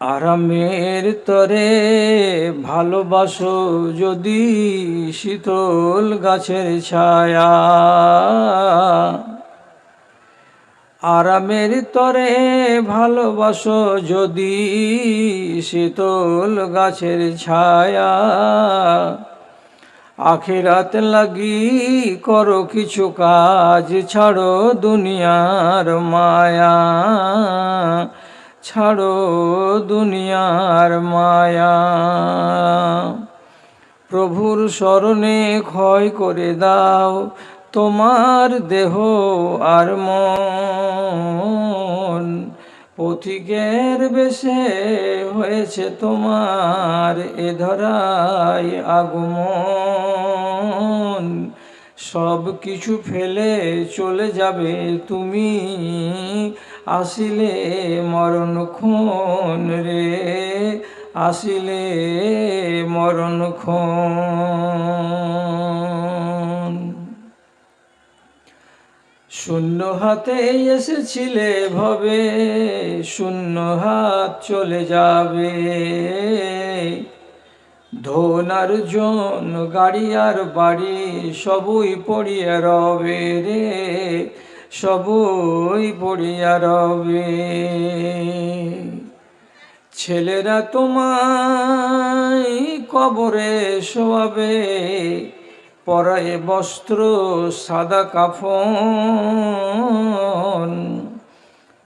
আরামের তরে ভালোবাসো যদি শীতল গাছের ছায়া। আরামের তরে ভালোবাসো যদি শীতল গাছের ছায়া। আখেরাত লাগি করো কিছু কাজ, ছাড়ো দুনিয়ার মায়া। ছাড়ো দুনিয়ার মায়া। প্রভুর স্মরণে ক্ষয় করে দাও তোমার দেহ আর মন। পথিকের বেশে হয়েছে তোমার এ ধরায় আগমন। সব কিছু ফেলে চলে যাবে তুমি। আসিলে মরণক্ষণ রে, আসিলে মরণক্ষণ শূন্য হাতে এসেছিলে ভবে, শূন্য হাত চলে যাবে। ধন আর জন গাড়ি আর বাড়ি সবই পড়িয়া রবে রে, সবই পড়িয়া রবে। ছেলেরা তোমায় কবরে শোয়াবে, পরায় বস্ত্র, সাদা কাফন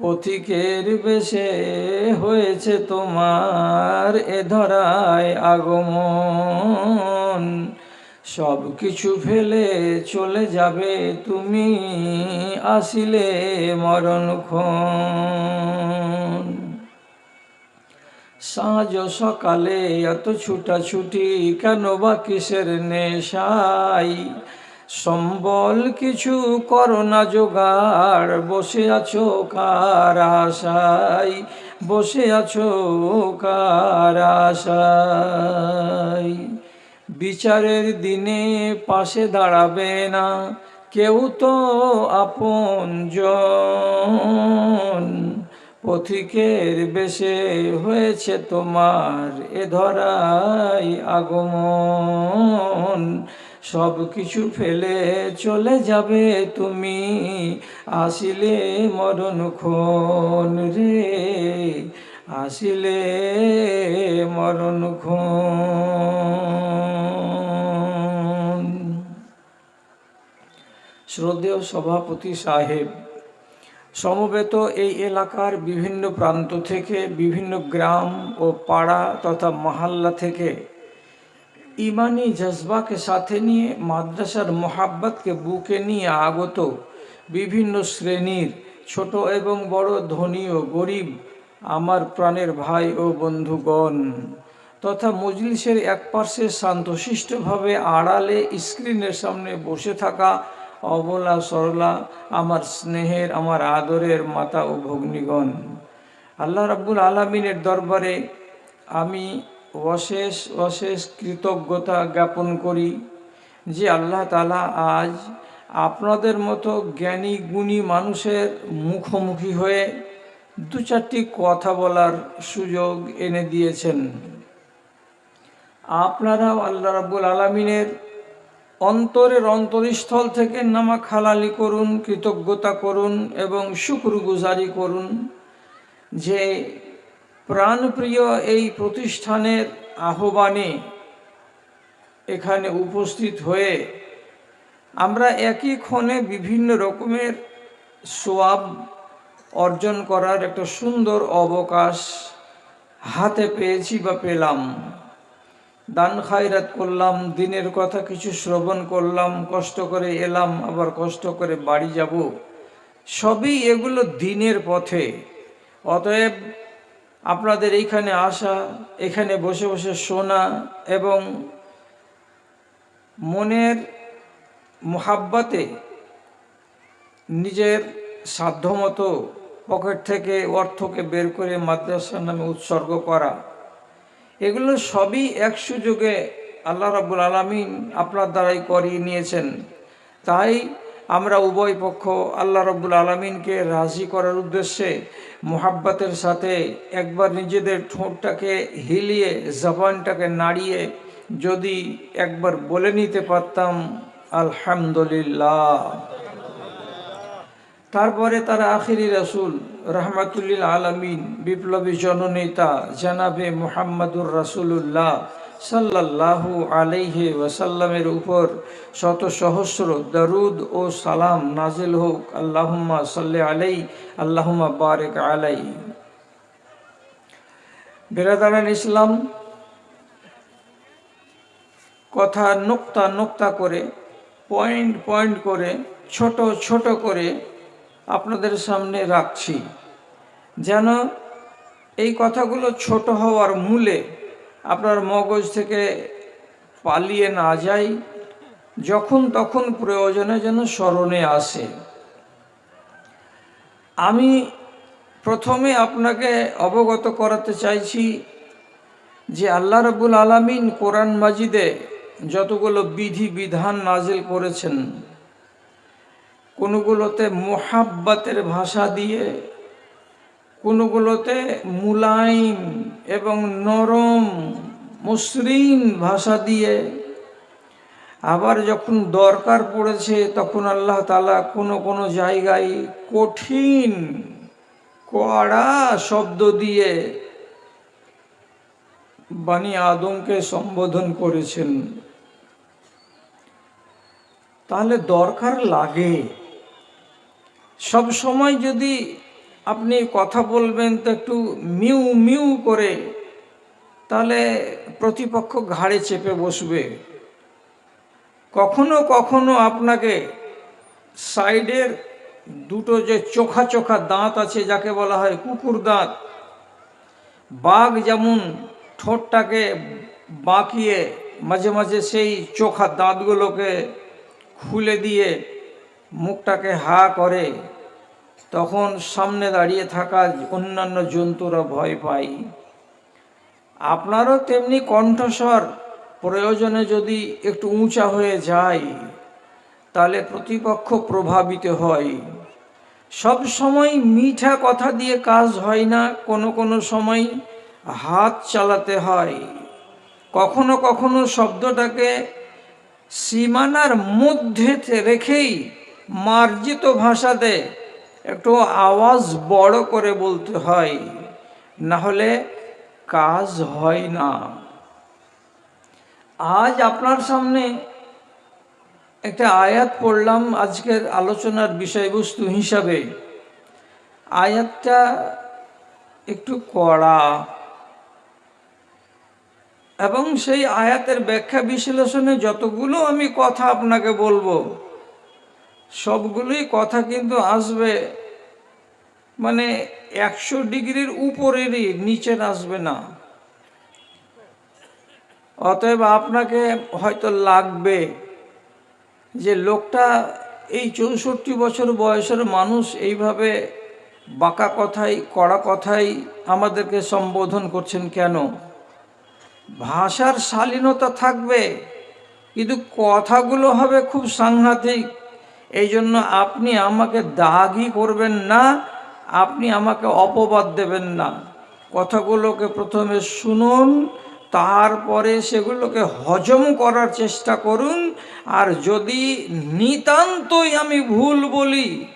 পথিকের বেশে হয়েছে তোমার এ ধরায় আগমন। সব কিছু ফেলে চলে যাবে তুমি, আসিলে মরণক্ষণ সাঁঝ সকালে এত ছুটাছুটি কেন বা কিসের নেশাই সম্বল কিছু করোনা জোগাড়। বসে আছো কার আশাই বসে আছো কার আশায়? বিচারের দিনে পাশে দাঁড়াবে না। কেউ তো আপন জন। পথিকের বেশে হয়েছে তোমার এ ধরাই আগমন। সব কিছু ফেলে চলে যাবে তুমি। আসিলে মরণক্ষণ রে, আসিলে মরণ মরণক্ষণ শ্রদ্ধেয় সভাপতি সাহেব, সমবেত এই এলাকার বিভিন্ন প্রান্ত থেকে বিভিন্ন গ্রাম ও পাড়া তথা মহল্লা থেকে ইমানি জজবাকে সাথে নিয়ে মাদ্রাসার মোহাব্বতকে বুকে নিয়ে আগত বিভিন্ন শ্রেণির ছোট এবং বড় ধনী ও গরিব আমার প্রাণের ভাই ও বন্ধুগণ। তথা মজলিসের এক পার্শ্বে শান্তশিষ্টভাবে আড়ালে স্ক্রিনের সামনে বসে থাকা অবলা সরলা, আমার স্নেহের, আমার আদরের মাতা ও ভগ্নীগণ। আল্লাহ রাব্বুল আলমিনের দরবারে আমি অশেষ অশেষ কৃতজ্ঞতা জ্ঞাপন করি যে আল্লাহ তালা আজ আপনাদের মতো জ্ঞানী, গুণী মানুষের মুখোমুখি হয়ে দু চারটি কথা বলার সুযোগ এনে দিয়েছেন। আপনারাও আল্লাহ রাব্বুল আলমিনের অন্তরের অন্তরস্থল থেকে নামা খালালি করুন, কৃতজ্ঞতা করুন এবং শুক্রগুজারি করুন যে প্রাণপ্রিয় এই প্রতিষ্ঠানের আহ্বানে এখানে উপস্থিত হয়ে আমরা একই ক্ষণে বিভিন্ন রকমের সোয়াব অর্জন করার একটা সুন্দর অবকাশ হাতে পেয়েছি বা পেলাম। দান খায়রাত করলাম, দিনের কথা কিছু শ্রবণ করলাম, কষ্ট করে এলাম, আবার কষ্ট করে বাড়ি যাব। সবই এগুলো দিনের পথে। অতএব আপনাদের এইখানে আসা, এখানে বসে বসে শোনা এবং মনের মোহাব্বাতে নিজের সাধ্যমতো পকেট থেকে অর্থকে বের করে মাদ্রাসার নামে উৎসর্গ করা। এগুলো সবই এক সুযোগে আল্লাহ রাবুল আলমিন আপনার দ্বারাই করিয়ে নিয়েছেন। তাই আমরা উভয় পক্ষ আল্লাহ রব্বুল আলমিনকে রাজি করার উদ্দেশ্যে মোহাব্বতের সাথে একবার নিজেদের ঠোঁটটাকে হিলিয়ে, জবানটাকে নাড়িয়ে যদি একবার বলে নিতে পারতাম, আলহামদুলিল্লাহ। তারপরে তার আখিরি রাসুল রহমাতুল্লিল আলমিন, বিপ্লবী জননেতা জানাবে মোহাম্মদুর রাসুলুল্লাহ সাল্লাল্লাহু আলাইহি ওয়াসাল্লামের উপর শত সহস্র দরুদ ও সালাম নাজিল হোক। আল্লাহুম্মা সাল্লি আলাই আল্লাহুম্মা বারেক আলাই বেরাদারান ইসলাম কথা নোক্তা নোক্তা করে, পয়েন্ট পয়েন্ট করে, ছোট ছোট করে আপনাদের সামনে রাখছি। যেন এই কথাগুলো ছোট হওয়ার মূলে আপনার মগজ থেকে পালিয়ে না যায় যখন তখন প্রয়োজনে যেন স্মরণে আসে। আমি প্রথমে আপনাকে অবগত করাতে চাইছি যে আল্লাহ রবুল আলমিন কোরআন মাজিদে যতগুলো বিধি, বিধান নাজিল করেছেন, কোনোগুলোতে মোহাব্বাতের ভাষা দিয়ে কোনোগুলোতে মুলাইম এবং নরম মসৃণ ভাষা দিয়ে আবার যখন দরকার পড়েছে তখন আল্লাহ তালা কোনো কোনো জায়গায় কঠিন, কড়া শব্দ দিয়ে বাণী আদমকে সম্বোধন করেছেন। তাহলে দরকার লাগে। সব সময় যদি আপনি কথা বলবেন তো একটু মিউ মিউ করে, তাহলে প্রতিপক্ষ ঘাড়ে চেপে বসবে। কখনো কখনো আপনাকে সাইডের দুটো যে চোখা চোখা দাঁত আছে, যাকে বলা হয় কুকুর দাঁত, বাঘ যেমন ঠোঁটটাকে বাঁকিয়ে মাঝে মাঝে সেই চোখা দাঁতগুলোকে খুলে দিয়ে মুখটাকে হা করে তখন সামনে দাঁড়িয়ে থাকা অন্যান্য জন্তুরা ভয় পায়। আপনারও তেমনি কণ্ঠস্বর প্রয়োজনে যদি একটু উঁচা হয়ে যায়, তাহলে প্রতিপক্ষ প্রভাবিত হয়। সব সময় মিঠা কথা দিয়ে কাজ হয় না, কোনো কোনো সময় হাত চালাতে হয়। কখনো কখনো শব্দটাকে সীমানার মধ্যে রেখেই মার্জিত ভাষাতে একটু আওয়াজ বড় করে বলতে হয়, না হলে কাজ হয় না। আজ আপনার সামনে একটা আয়াত পড়লাম আজকের আলোচনার বিষয়বস্তু হিসাবে। আয়াতটা একটু কড়া এবং সেই আয়াতের ব্যাখ্যা বিশ্লেষণে যতগুলো আমি কথা আপনাকে বলব সবগুলোই কথা কিন্তু আসবে মানে একশো ডিগ্রির উপরেরই, নিচে আসবে না। অতএব আপনাকে হয়তো লাগবে যে লোকটা এই চৌষট্টি বছর বয়সের মানুষ, এইভাবে বাঁকা কথাই, কড়া কথাই আমাদেরকে সম্বোধন করছেন কেন? ভাষার শালীনতা থাকবে, কিন্তু কথাগুলো হবে খুব সাংঘাতিক। এই জন্য আপনি আমাকে দাগই করবেন না, আপনি আমাকে অপবাদ দেবেন না। কথাগুলোকে প্রথমে শুনুন, তারপরে সেগুলোকে হজম করার চেষ্টা করুন, আর যদি নিতান্তই আমি ভুল বলি,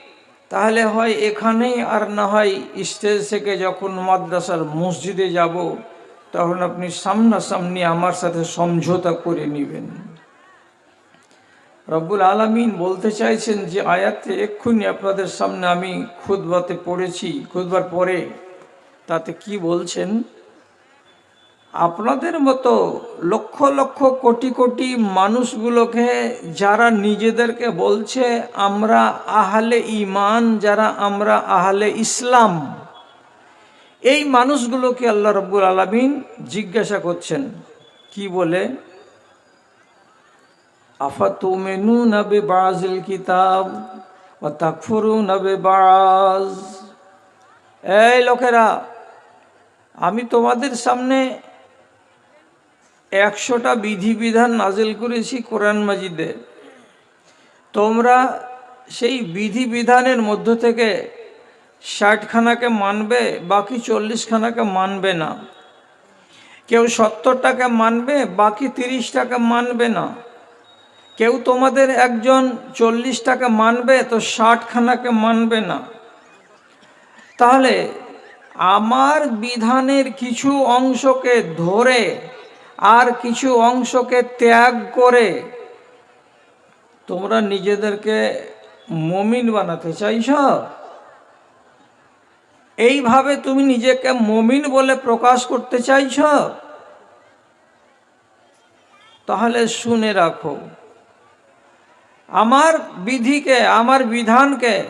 তাহলে হয় এখানেই আর না হয় স্টেজ থেকে যখন মাদ্রাসার মসজিদে যাব, তখন আপনি সামনাসামনি আমার সাথে সমঝোতা করে নেবেন। রব্বুল আলমিন বলতে চাইছেন যে আয়াতে এক্ষুনি আপনাদের সামনে আমি খুদবাতে পড়েছি। খুদবার পরে তাতে কি বলছেন? আপনাদের মতো লক্ষ লক্ষ কোটি কোটি মানুষগুলোকে যারা নিজেদেরকে বলছে, আমরা আহলে ইমান যারা আমরা আহলে ইসলাম, এই মানুষগুলোকে আল্লাহ রব্বুল আলমিন জিজ্ঞাসা করছেন। কি বলে? আফাতুমেনু নবে বাজিল কিতাব ও তাকফুরু নবে বাজ এই লোকেরা, আমি তোমাদের সামনে একশোটা বিধিবিধান নাজিল করেছি কোরআন মাজিদে। তোমরা সেই বিধি বিধানের মধ্য থেকে ষাটখানাকে মানবে, বাকি চল্লিশখানাকে মানবে না। কেউ সত্তরটাকে মানবে, বাকি তিরিশটাকে মানবে না। কেউ তোমাদের একজন চল্লিশটাকে মানবে, তো ষাটখানাকে মানবে না। তাহলে আমার বিধানের কিছু অংশকে ধরে আর কিছু অংশকে ত্যাগ করে তোমরা নিজেদেরকে মমিন বানাতে চাইছ? এইভাবে তুমি নিজেকে মমিন বলে প্রকাশ করতে চাইছ? তাহলে শুনে রাখো। আমার বিধিকে, আমার বিধানকে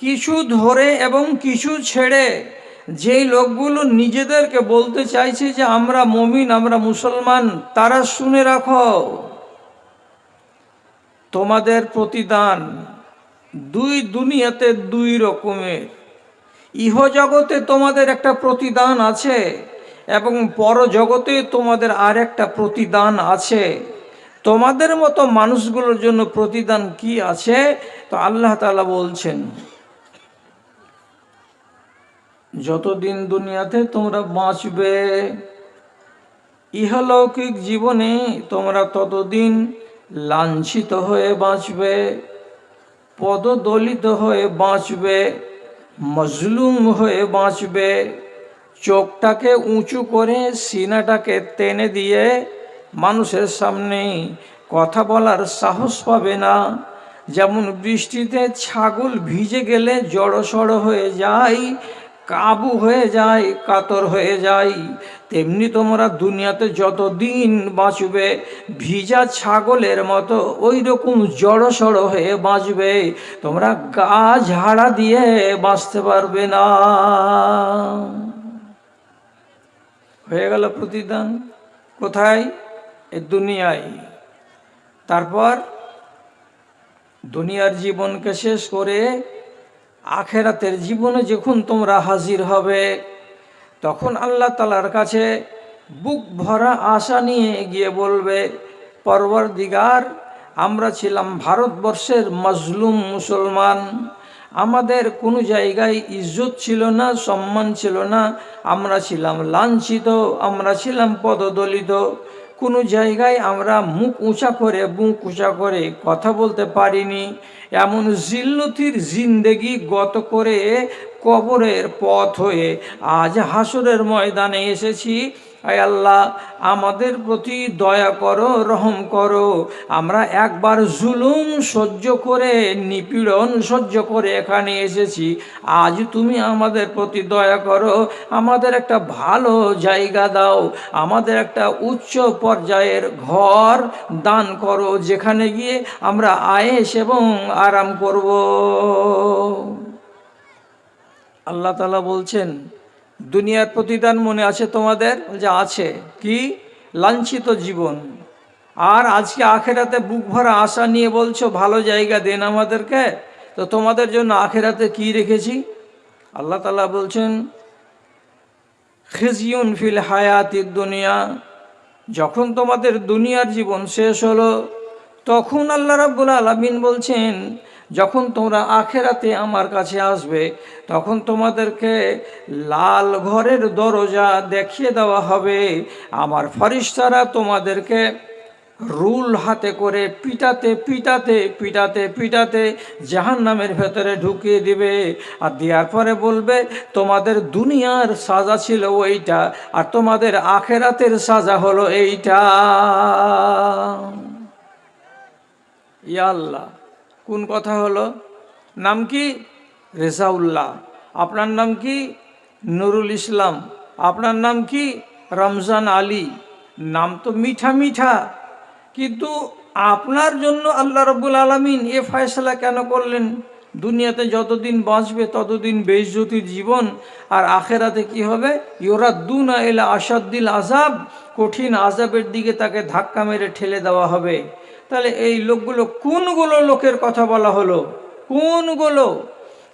কিছু ধরে এবং কিছু ছেড়ে যেই লোকগুলো নিজেদেরকে বলতে চাইছে যে আমরা মমিন, আমরা মুসলমান, তারা শুনে রাখো। তোমাদের প্রতিদান দুই দুনিয়াতে দুই রকমের। ইহজগতে তোমাদের একটা প্রতিদান আছে এবং পরজগতে তোমাদের আর একটা প্রতিদান আছে। তোমাদের মতো মানুষগুলোর জন্য প্রতিদান কি আছে? তো আল্লাহ তালা বলছেন, যতদিন দুনিয়াতে তোমরা বাঁচবে, ইহলৌকিক জীবনে তোমরা ততদিন লাঞ্ছিত হয়ে বাঁচবে, পদদলিত হয়ে বাঁচবে, মজলুম হয়ে বাঁচবে, চোখটাকে উঁচু করে সিনাটাকে টেনে দিয়ে মানুষের সামনে কথা বলার সাহস পাবে না। যেমন বৃষ্টিতে ছাগল ভিজে গেলে জড়সড় হয়ে যায়, কাবু হয়ে যায়, কাতর হয়ে যায়। তেমনি তোমরা দুনিয়াতে যতদিন বাঁচবে, ভিজা ছাগলের মতো ওই রকম জড়সড় হয়ে বাঁচবে, তোমরা গা ঝাড়া দিয়ে বাঁচতে পারবে না। হয়ে গেল প্রতিদান। কোথায়? দুনিয়ায়। তারপর দুনিয়ার জীবনকে শেষ করে আখেরাতের জীবনে যখন তোমরা হাজির হবে, তখন আল্লাহ তালার কাছে বুক ভরা আশা নিয়ে গিয়ে বলবে পরবর দিগার আমরা ছিলাম ভারতবর্ষের মজলুম মুসলমান। আমাদের কোনো জায়গায় ইজ্জত ছিল না, সম্মান ছিল না। আমরা ছিলাম লাঞ্ছিত, আমরা ছিলাম পদদলিত। কোনো জায়গায় আমরা মুখ উঁচা করে, বুক উঁচা করে কথা বলতে পারিনি। এমন জিল্লতির জিন্দেগি গত করে কবরের পথ হয়ে আজ হাসরের ময়দানে এসেছি। আয় আল্লাহ, আমাদের প্রতি দয়া করো, রহম করো। আমরা একবার জুলুম সহ্য করে, নিপীড়ন সহ্য করে এখানে এসেছি। আজ তুমি আমাদের প্রতি দয়া করো, আমাদের একটা ভালো জায়গা দাও, আমাদের একটা উচ্চ পর্যায়ের ঘর দান করো, যেখানে গিয়ে আমরা আয়েস এবং আরাম করব। আল্লাহ তালা বলছেন দুনিয়ার প্রতিদান মনে আছে তোমাদের? যে আছে। কি? লাঞ্ছিত জীবন। আর আজকে আখেরাতে বুক ভরা আশা নিয়ে বলছো, ভালো জায়গা দেন আমাদেরকে? তো তোমাদের জন্য আখেরাতে কি রেখেছি? আল্লাহ তালা বলছেন, খিজিউন ফিল হায়াতির দুনিয়া। যখন তোমাদের দুনিয়ার জীবন শেষ হলো, তখন আল্লাহ রাব্বুল আলামিন বলছেন যখন তোমরা আখেরাতে আমার কাছে আসবে, তখন তোমাদেরকে লাল ঘরের দরজা দেখিয়ে দেওয়া হবে। আমার ফরিস্তারা তোমাদেরকে রুল হাতে করে পিটাতে পিটাতে পিটাতে পিটাতে জাহান নামের ভেতরে ঢুকিয়ে দিবে। আর দেওয়ার পরে বলবে, তোমাদের দুনিয়ার সাজা ছিল ওইটা, আর তোমাদের আখেরাতের সাজা হলো এইটা। ইয়া আল্লাহ কোন কথা হলো? নাম কি? রেজাউল্লাহ। আপনার নাম কি? নুরুল ইসলাম। আপনার নাম কি? রমজান আলী। নাম তো মিঠা মিঠা। কিন্তু আপনার জন্য আল্লাহ রব্বুল আলমিন এ ফয়সলা কেন করলেন? দুনিয়াতে যতদিন বাঁচবে, ততদিন বেইজ্জতির জীবন। আর আখেরাতে কি হবে? ইয়োরাদ্দুনা এলা আসাদ্দিল আজাব কঠিন আজাবের দিকে তাকে ধাক্কা মেরে ঠেলে দেওয়া হবে। তাহলে এই লোকগুলো কোনগুলো লোকের কথা বলা হলো? কোনগুলো?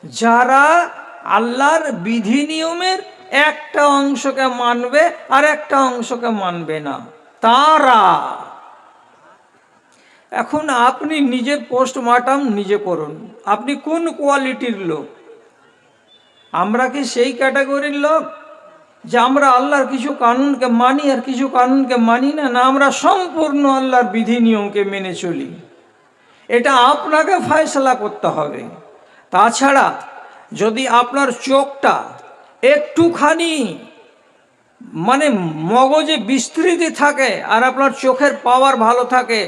যারা আল্লাহর বিধি নিয়মের একটা অংশকে মানবে আর একটা অংশকে মানবে না। তারা। এখন আপনি নিজের পোস্টমার্টাম নিজে করুন। আপনি কোন কোয়ালিটির লোক? আমরা কি সেই ক্যাটাগরির লোক? যে আমরা আল্লাহর কিছু কানুনকে মানি আর কিছু কানুনকে মানি না না আমরা সম্পূর্ণ আল্লাহর বিধি নিয়মকে মেনে চলি। এটা আপনাকে ফয়সলা করতে হবে। তাছাড়া যদি আপনার চোখটা একটুখানি মানে মগজে বিস্তৃতি থাকে আর আপনার চোখের পাওয়ার ভালো থাকে,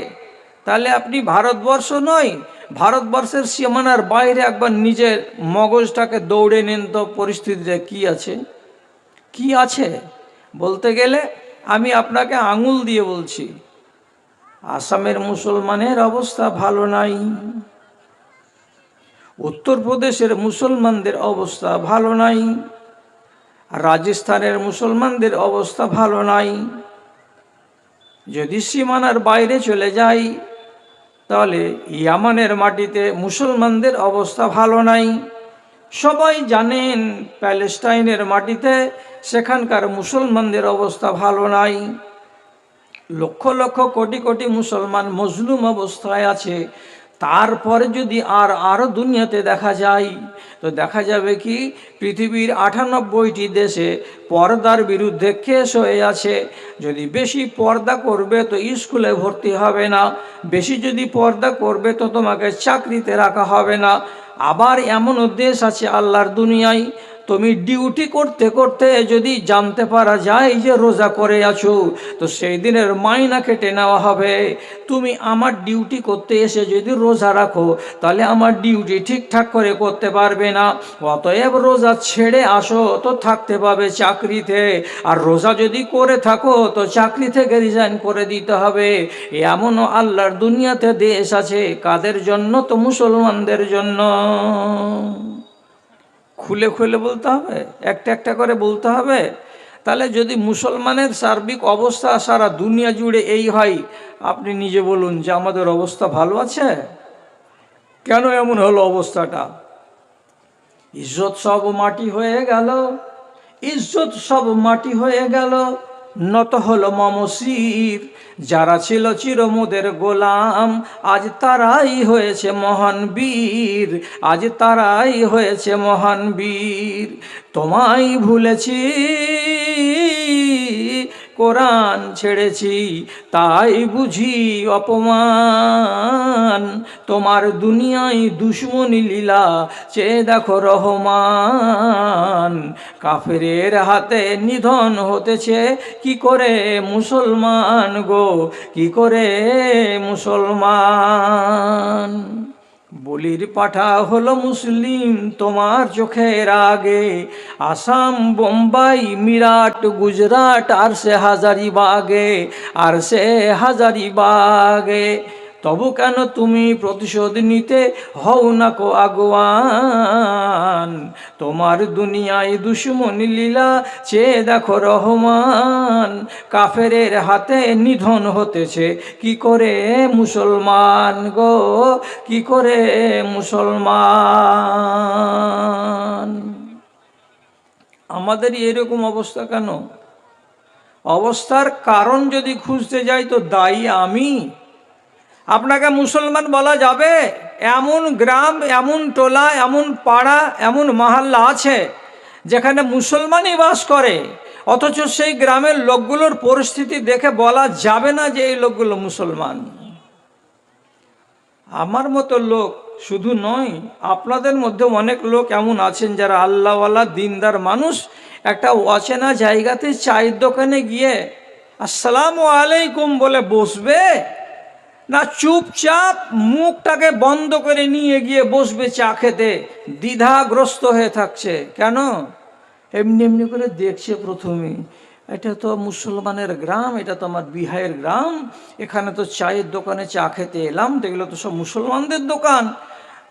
তাহলে আপনি ভারতবর্ষ নয়, ভারতবর্ষের সীমানার বাইরে একবার নিজের মগজটাকে দৌড়ে নেন তো পরিস্থিতিতে কি আছে? কি আছে? বলতে গেলে আমি আপনাকে আঙুল দিয়ে বলছি, আসামের মুসলমানের অবস্থা ভালো নাই। উত্তরপ্রদেশের মুসলমানদের অবস্থা ভালো নাই। রাজস্থানের মুসলমানদের অবস্থা ভালো নাই। যদি সীমানার বাইরে চলে যাই, তাহলে ইয়ামানের মাটিতে মুসলমানদের অবস্থা ভালো নাই। সবাই জানেন প্যালেস্টাইনের মাটিতে সেখানকার মুসলমানদের অবস্থা ভালো নাই। লক্ষ লক্ষ কোটি কোটি মুসলমান মজলুম অবস্থায় আছে। তারপরে যদি আর আরও দুনিয়াতে দেখা যায়, তো দেখা যাবে কি পৃথিবীর আটানব্বইটি দেশে পর্দার বিরুদ্ধে কেস হয়ে আছে। যদি বেশি পর্দা করবে, তো স্কুলে ভর্তি হবে না। বেশি যদি পর্দা করবে, তো তোমাকে চাকরিতে রাখা হবে না। আবার এমনও দেশ আছে আল্লাহর দুনিয়ায় তুমি ডিউটি করতে করতে যদি জানতে পারা যায় যে রোজা করে আছো, তো সেই দিনের মাইনা কেটে নেওয়া হবে। তুমি আমার ডিউটি করতে এসে যদি রোজা রাখো, তাহলে আমার ডিউটি ঠিকঠাক করে করতে পারবে না। অতএব রোজা ছেড়ে আসো, তো থাকতে পাবে চাকরিতে। আর রোজা যদি করে থাকো, তো চাকরি থেকে রিজাইন করে দিতে হবে। এমনও আল্লাহর দুনিয়াতে দেশ আছে, কাদের জন্য? তো মুসলমানদের জন্য। খুলে খুলে বলতে হবে, একটা একটা করে বলতে হবে। তাহলে যদি মুসলমানের সার্বিক অবস্থা সারা দুনিয়া জুড়ে এই হয়, আপনি নিজে বলুন যে আমাদের অবস্থা ভালো আছে? কেন এমন হলো অবস্থাটা? ইজ্জত সব মাটি হয়ে গেল, ইজ্জত সব মাটি হয়ে গেল। নত হল মমসির। যারা ছিল চিরমুদের গোলাম, আজ তারাই হয়েছে মহান বীর। আজ তারাই হয়েছে মহান বীর। তোমায় ভুলেছি। কোরআন ছেড়েছি, তাই বুঝি অপমান। তোমার দুনিয়ায় দুশ্মনী লীলা চেয়ে দেখো রহমান। কাফেরের হাতে নিধন হতেছে, কি করে মুসলমান গো, কি করে মুসলমান? বলির পাঠা হলো মুসলিম তোমার চোখের আগে। আসাম, বোম্বাই, মিরাট, গুজরাট, আর সে হাজারিবাগে আর সে হাজারিবাগে তবু কেন তুমি প্রতিশোধ নিতে হও না কো আগুয়ান? তোমার দুনিয়ায় দুশ্মনী লীলা চেয়ে দেখো রহমান। কাফেরের হাতে নিধন হতেছে, কি করে মুসলমান গো? কি করে মুসলমান? আমাদের এরকম অবস্থা কেন? অবস্থার কারণ যদি খুঁজতে যাই তো দায়ী আমি। আপনাকে মুসলমান বলা যাবে, এমন গ্রাম, এমন টোলা, এমন পাড়া, এমন মহল্লা আছে যেখানে মুসলমানই বাস করে। অথচ সেই গ্রামের লোকগুলোর পরিস্থিতি দেখে বলা যাবে না যে এই লোকগুলো মুসলমান। আমার মতো লোক শুধু নয়, আপনাদের মধ্যে অনেক লোক এমন আছেন যারা আল্লাহওয়ালা, দিনদার মানুষ। একটা অচেনা জায়গাতে চায়ের দোকানে গিয়ে, আসসালামু আলাইকুম বলে বসবে। না, চুপচাপ মুখটাকে বন্ধ করে নিয়ে গিয়ে বসবে চা খেতে। দ্বিধাগ্রস্ত হয়ে থাকছে। কেন? এমনি এমনি করে দেখছে প্রথমে। এটা তো মুসলমানের গ্রাম, এটা তো আমার বিহারের গ্রাম। এখানে তো চায়ের দোকানে চা খেতে এলাম, তো এগুলো তো সব মুসলমানদের দোকান।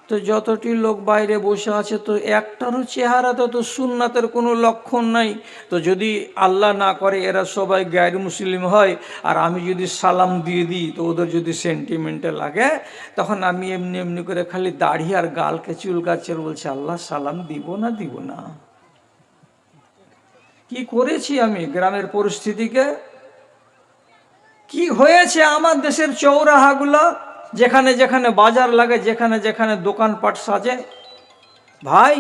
তো যতটি লোক বাইরে বসে আছে, তো একটারও চেহারাতে তো সুন্নাতের কোনো লক্ষণ নাই। তো যদি আল্লাহ না করে, এরা সবাই গায়ের মুসলিম হয়। আর আমি যদি সালাম দিয়ে দিই, তো ওদের যদি সেন্টিমেন্টে লাগে, তখন আমি এমনি এমনি করে খালি দাড়ি আর গালকে চুলকাচ্ছে বলছে, আল্লাহ, সালাম দিব না দিব না। কি করেছি আমি গ্রামের পরিস্থিতিকে? কি হয়েছে আমার দেশের চৌরাহাগুলো যেখানে যেখানে বাজার লাগে, যেখানে যেখানে দোকানপাট সাজে। ভাই,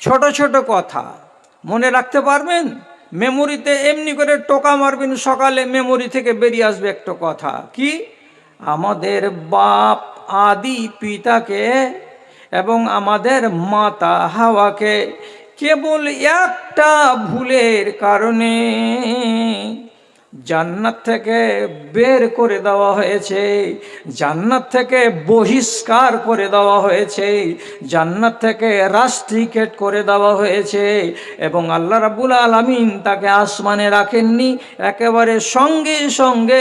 ছোট ছোট কথা, মনে রাখতে পারবেন? মেমোরিতে এমনি করে টোকা মারবেন সকালে, মেমোরি থেকে বেরিয়ে আসবে একটা কথা। কি? আমাদের বাপ আদি পিতাকে এবং আমাদের মাতা হাওয়াকে কেবল একটা ভুলের কারণে জান্নাত থেকে বের করে দেওয়া হয়েছে, জান্নাত থেকে বহিষ্কার করে দেওয়া হয়েছে, জান্নাত থেকে রাস্ট্রিকেট করে দেওয়া হয়েছে এবং আল্লাহ রাবুল আলমিন তাকে আসমানে রাখেননি, একেবারে সঙ্গে সঙ্গে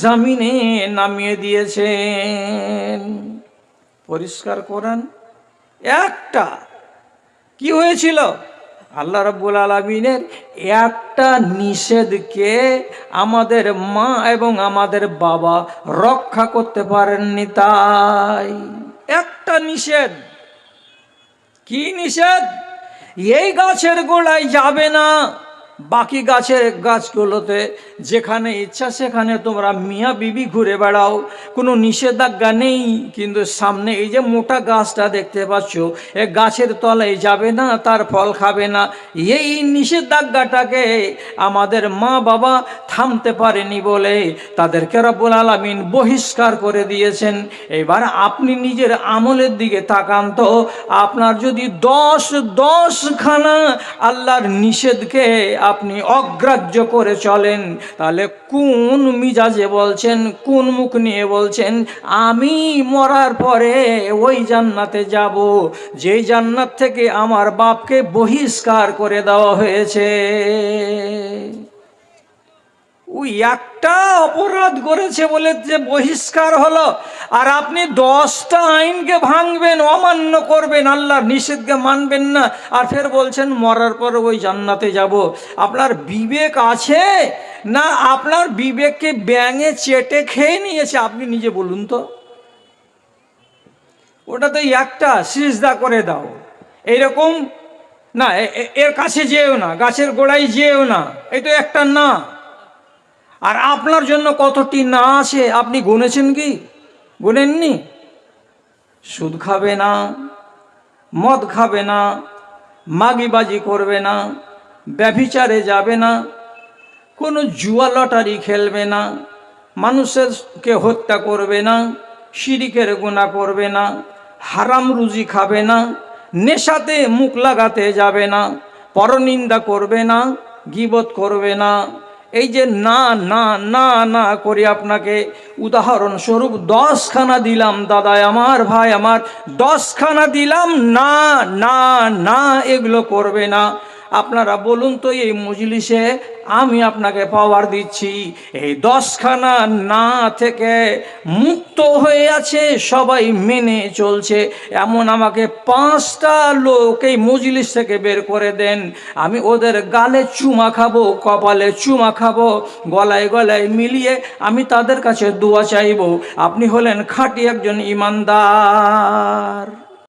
জামিনে নামিয়ে দিয়েছেন। পরিষ্কার করেন, একটা কি হয়েছিল? আল্লাহ রব্বুল আলমিনের একটা নিষেধকে আমাদের মা এবং আমাদের বাবা রক্ষা করতে পারেননি তাই। একটা নিষেধ। কি নিষেধ? এই গাছের গোড়ায় যাবে না। বাকি গাছের গাছগুলোতে যেখানে ইচ্ছা সেখানে তোমরা মিয়া বিবি ঘুরে বেড়াও। কোনো নিষেধাজ্ঞা নেই, কিন্তু সামনে এই যে মোটা গাছটা দেখতে পাচ্ছ, এ গাছের তলায় যাবে না, তার ফল খাবে না। এই নিষেধাজ্ঞাটাকে আমাদের মা বাবা থামতে পারেনি বলে তাদেরকে রব্বুল আলমিন বহিষ্কার করে দিয়েছেন। এবার আপনি নিজের আমলের দিকে তাকান তো, আপনার যদি দশ দশখানা আল্লাহর নিষেধকে আপনি অগ্রাহ্য করে চলেন। তাহলে কোন মিজাজে বলছেন, কোন মুখ নিয়ে বলছেন, আমি মরার পরে ওই জান্নাতে যাব। যেই জান্নাত থেকে আমার বাপকে বহিষ্কার করে দেওয়া হয়েছে। ওই একটা অপরাধ করেছে বলে যে বহিষ্কার হলো। আর আপনি দশটা আইনকে ভাঙবেন, অমান্য করবেন, আল্লাহর নিষেধকে মানবেন না। আর ফের বলছেন, মরার পর ওই জান্নাতে যাব। আপনার বিবেক আছে না আপনার বিবেককে ব্যাঙে চেটে খেয়ে নিয়েছে? আপনি নিজে বলুন তো। ওটা তো একটা সিজদা করে দাও। এইরকম না এর কাছে যেও না, গাছের গোড়ায় যেও না। এই তো একটা না। আর আপনার জন্য কতটি না আছে আপনি গুনেছেন কি? গুনেননি? সুদ খাবে না, মদ খাবে না, মাগিবাজি করবে না, ব্যভিচারে যাবে না, কোনো জুয়া লটারি খেলবে না, মানুষেরকে হত্যা করবে না, শিরিকের গুণা করবে না, হারাম রুজি খাবে না, নেশাতে মুখ লাগাতে যাবে না, পরনিন্দা করবে না, গিবত করবে না এই যে না না না না করে আপনাকে উদাহরণস্বরূপ দশখানা দিলাম দাদা আমার ভাই আমার, দশখানা দিলাম, না না না এগুলো করবে না। আপনারা বলুন তো, এই মজলিসে আমি আপনাকে পাওয়ার দিচ্ছি। এই দশখানা না থেকে মুক্ত হয়ে আছে, সবাই মেনে চলছে। এমন আমাকে পাঁচটা লোক এই মজলিস থেকে বের করে দেন। আমি ওদের গালে চুমা খাব, কপালে চুমা খাব, গলায় গলায় মিলিয়ে আমি তাদের কাছে দোয়া চাইব। আপনি হলেন খাঁটি একজন ইমানদার।